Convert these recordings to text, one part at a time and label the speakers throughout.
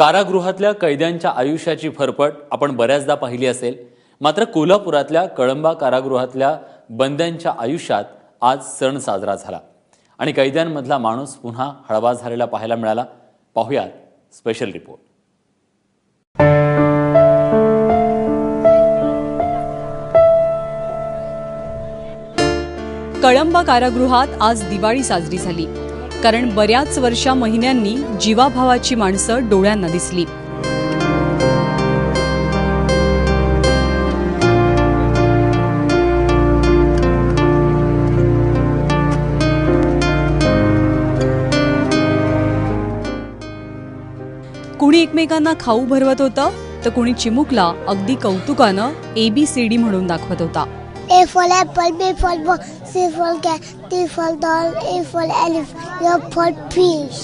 Speaker 1: कारागृहातल्या कैद्यांच्या आयुष्याची फरफट आपण बऱ्याचदा पाहिली असेल. मात्र कोल्हापुरातल्या कळंबा कारागृहातल्या बंद्यांच्या आयुष्यात आज सण साजरा झाला. आणि कैद्यांमधला माणूस पुन्हा हळवा झालेला पाहायला मिळाला. पाहुयात स्पेशल रिपोर्ट
Speaker 2: कळंबा कारागृहात आज दिवाळी साजरी झाली. कारण बऱ्याच वर्षा महिन्यांनी जीवाभावाची माणसं डोळ्यांना दिसली. कुणी एकमेकांना खाऊ भरवत होतं तर कुणी चिमुकला अगदी कौतुकानं एबीसीडी म्हणून दाखवत होता.
Speaker 3: A for apple, B for ball, C for cat, D for doll, E for elephant, F for fish.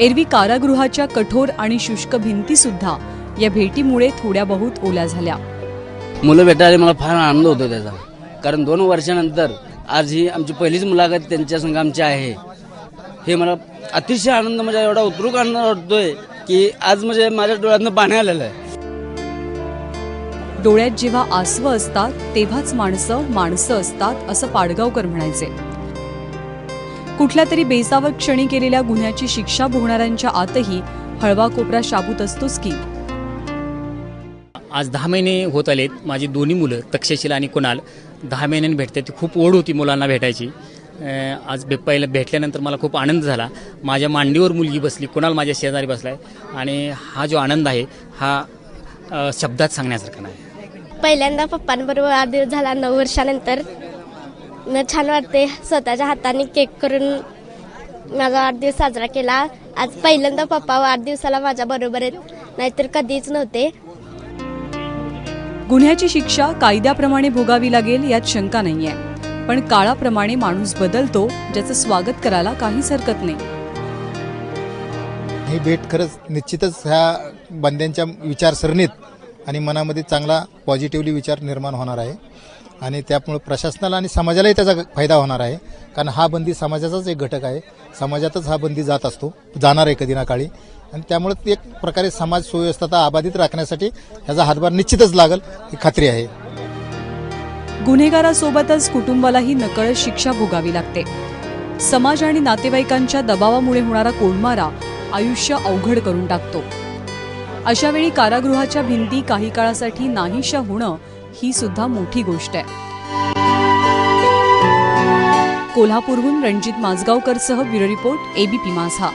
Speaker 2: एरवी कारागृहाच्या कठोर आणि शुष्क भिंती सुद्धा या भेटीमुळे थोड्या बहुत ओल्या झाल्या.
Speaker 4: मुलं भेटायला मला फार आनंद होतो त्याचा. कारण दोन वर्षानंतर आज ही आमची पहिलीच मुलाखत त्यांच्या संघ आमची आहे. हे मला अतिशय आनंद म्हणजे एवढा उतरूक आनंद वाटतोय की आज म्हणजे माझ्या डोळ्यातनं पाणी आलेलं आहे.
Speaker 2: डोळ्यात जेव्हा आसवं असतात तेव्हाच माणसं माणसं असतात असं पाडगावकर म्हणायचे. कुठल्या तरी बेसावर क्षणी केलेल्या गुन्ह्याची शिक्षा भोगणाऱ्यांच्या आतही हळवा कोपरा शाबूत असतोच की?
Speaker 5: आज दहा महिने होत आलेत. माझी दोन्ही मुलं तक्षशिला आणि कुणाल दहा महिन्यांनी भेटते. ती खूप ओढ होती मुलांना भेटायची. आज बे पहिलं भेटल्यानंतर मला खूप आनंद झाला. माझ्या मांडीवर मुलगी बसली कुणाल माझ्या शेजारी बसलाय. आणि हा जो आनंद आहे हा शब्दात सांगण्यासारखा नाही.
Speaker 6: पहिल्यांदा पप्पांबरोबर वाढदिवस झाला नऊ वर्षानंतर. न छान वाटते. स्वतःच्या हाताने केक करून माझा वाढदिवस साजरा केला. आज पहिल्यांदा पप्पा वाढदिवसाला माझ्या बरोबर आहेत. नाहीतर कधीच नव्हते.
Speaker 2: गुन्ह्याची शिक्षा कायद्याप्रमाणे भोगावी लागेल यात शंका नाहीये. पण काळाप्रमाणे माणूस बदलतो ज्याचं स्वागत करायला काहीच हरकत नाही.
Speaker 7: ही भेट खरंच निश्चितच ह्या बंद्यांच्या विचारसरणीत आणि मनामध्ये चांगला पॉझिटिव्हली विचार निर्माण होणार आहे. आणि त्यामुळे प्रशासनाला आणि समाजालाही त्याचा फायदा होणार आहे. कारण हा बंदी समाजाचाच एक घटक आहे. समाजातच हा बंदी जात असतो. जाणार आहे कधी ना काळी. आणि त्यामुळे एक प्रकारे समाज सुव्यवस्था अबाधित राखण्यासाठी ह्याचा हातभार निश्चितच लागल ही खात्री आहे.
Speaker 2: गुन्हेगारासोबतच कुटुंबालाही नकळत शिक्षा भोगावी लागते. समाज आणि नातेवाईकांच्या दबावामुळे होणारा कोंडमारा आयुष्य अवघड करून टाकतो. अशा वेळी कारागृहाच्या भिंती काही काळासाठी नाहीशा होणं ही सुद्धा मोठी गोष्ट आहे. कोल्हापूरहून रणजित माजगावकरसह ब्युरो रिपोर्ट एबीपी माझा.